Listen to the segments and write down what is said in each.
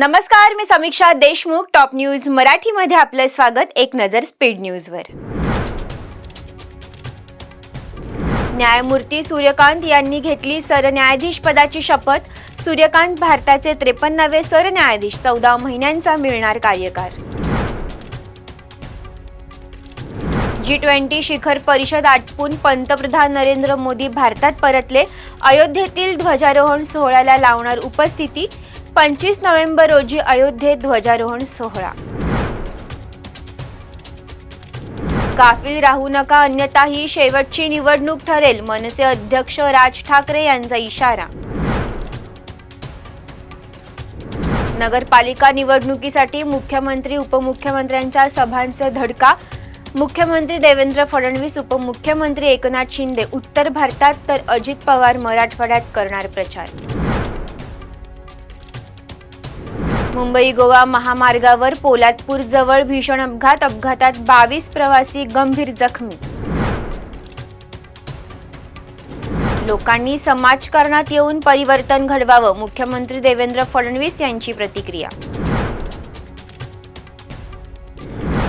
नमस्कार मी Samiksha Deshmukh top news मराठीमध्ये आपलं स्वागत एक नजर स्पीड न्यूजवर. न्यायमूर्ती सूर्यकांत यांनी घेतली सरन्यायाधीश पदाची शपथ. सूर्यकांत भारताचे त्रेपन्नावे सरन्यायाधीश चौदा महिन्यांचा मिळणार कार्यकार जी ट्वेंटी शिखर परिषद आटपून पंतप्रधान नरेंद्र मोदी भारतात परतले. अयोध्येतील ध्वजारोहण सोहळ्याला लावणार उपस्थिती. पंचवीस नोव्हेंबर रोजी अयोध्येत ध्वजारोहण सोहळा. गाफील राहू नका अन्यथा ही शेवटची निवडणूक ठरेल मनसे अध्यक्ष राज ठाकरे यांचा इशारा. नगरपालिका निवडणुकीसाठी मुख्यमंत्री उपमुख्यमंत्र्यांच्या सभांचा धडका. मुख्यमंत्री देवेंद्र फडणवीस उपमुख्यमंत्री एकनाथ शिंदे उत्तर भारतात तर अजित पवार मराठवाड्यात करणार प्रचार. मुंबई गोवा महामार्गावर पोलादपूर जवळ भीषण अपघात अपघातात बावीस प्रवासी गंभीर जखमी. लोकांनी समाजकारणात येऊन परिवर्तन घडवावं मुख्यमंत्री देवेंद्र फडणवीस यांची प्रतिक्रिया.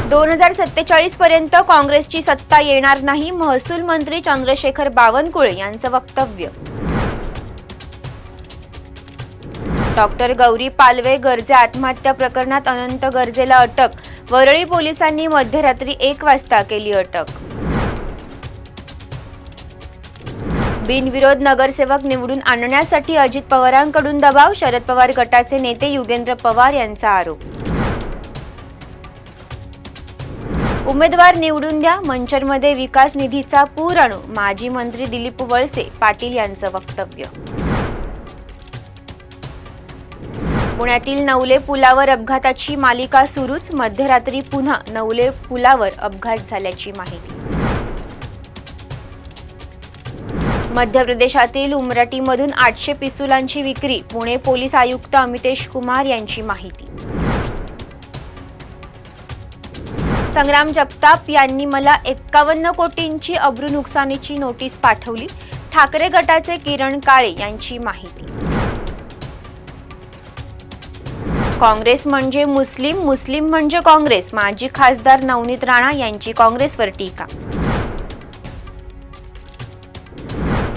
दोन हजार सत्तेचाळीस पर्यंत काँग्रेसची सत्ता येणार नाही महसूल मंत्री चंद्रशेखर बावनकुळे यांचं वक्तव्य. डॉक्टर गौरी पालवे गर्जे आत्महत्या प्रकरणात अनंत गर्जेला अटक. वरळी पोलिसांनी मध्यरात्री एक वाजता केली अटक. बिनविरोध नगरसेवक निवडून आणण्यासाठी अजित पवारांकडून दबाव शरद पवार गटाचे नेते युगेंद्र पवार यांचा आरोप. उमेदवार निवडून द्या मंचरमध्ये विकास निधीचा पूर आणू माजी मंत्री दिलीप वळसे पाटील यांचं वक्तव्य. पुण्यातील नवले पुलावर अपघाताची मालिका सुरूच. मध्यरात्री पुन्हा नवले पुलावर अपघात झाल्याची माहिती. मध्य प्रदेशातील उमराटीमधून आठशे पिस्तुलांची विक्री पुणे पोलीस आयुक्त अमितेश कुमार यांची माहिती. संग्राम जगताप यांनी मला एक्कावन्न कोटींची अब्रू नुकसानीची नोटीस पाठवली. ठाकरे गटाचे किरण काळे यांची माहिती. काँग्रेस म्हणजे मुस्लिम मुस्लिम म्हणजे काँग्रेस. माजी खासदार नवनीत राणा यांची काँग्रेसवर टीका.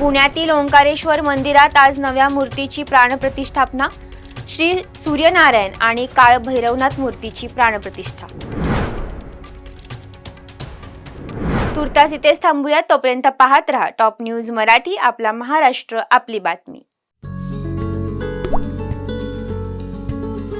पुण्यातील ओंकारेश्वर मंदिरात आज नव्या मूर्तीची प्राणप्रतिष्ठापना. श्री सूर्यनारायण आणि काळभैरवनाथ मूर्तीची प्राणप्रतिष्ठा. तुर्तास इथेच थांबूया तोपर्यंत पाहत रहा. टॉप न्यूज मराठी आपला महाराष्ट्र आपली बातमी.